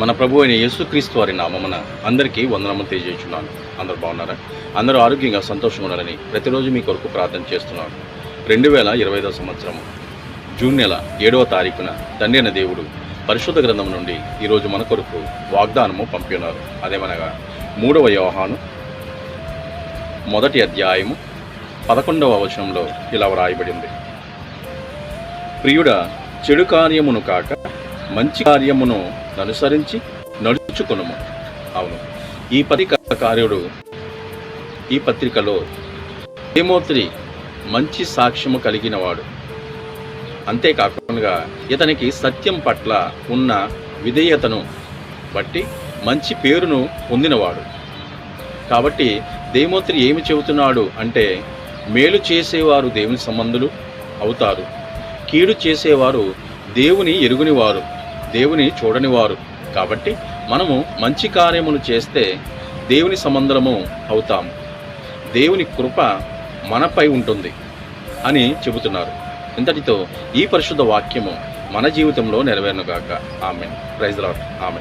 మన ప్రభు అయిన యేసుక్రీస్తు వారి నామమున అందరికీ వందనములు తెలియజేస్తున్నాను. అందరూ బాగున్నారా? అందరూ ఆరోగ్యంగా సంతోషంగా ఉండాలని ప్రతిరోజు మీ కొరకు ప్రార్థన చేస్తున్నాను. రెండు వేల ఇరవై ఐదవ సంవత్సరం జూన్ నెల ఏడవ తారీఖున తండ్రి అయిన దేవుడు పరిశుద్ధ గ్రంథం నుండి ఈరోజు మన కొరకు వాగ్దానము పంపినారు అదేమనగా మూడవ వ్యవహానం మొదటి అధ్యాయము పదకొండవ వచనంలో ఇలా వ్రాయబడింది. ప్రియుడ చెడు కార్యమును కాక మంచి కార్యమును అనుసరించి నడుచుకునము. అవును. ఈ పత్రిక కార్యుడు ఈ పత్రికలో హేమోత్రి మంచి సాక్ష్యము కలిగినవాడు. అంతేకాకుండా ఇతనికి సత్యం పట్ల ఉన్న విధేయతను బట్టి మంచి పేరును పొందినవాడు. కాబట్టి దేమోత్రి ఏమి చెబుతున్నాడు అంటే మేలు చేసేవారు దేవుని సంబంధులు అవుతారు. కీడు చేసేవారు దేవుని ఎరుగునివారు. దేవుని చూడనివారు. కాబట్టి మనము మంచి కార్యములు చేస్తే దేవుని సంబంధము అవుతాము. దేవుని కృప మనపై ఉంటుంది అని చెబుతున్నారు. ఇంతటితో ఈ పరిశుద్ధ వాక్యము మన జీవితంలో నెరవేరునుగాక ఆమె ప్రైజ్ లాడ్ ఆమె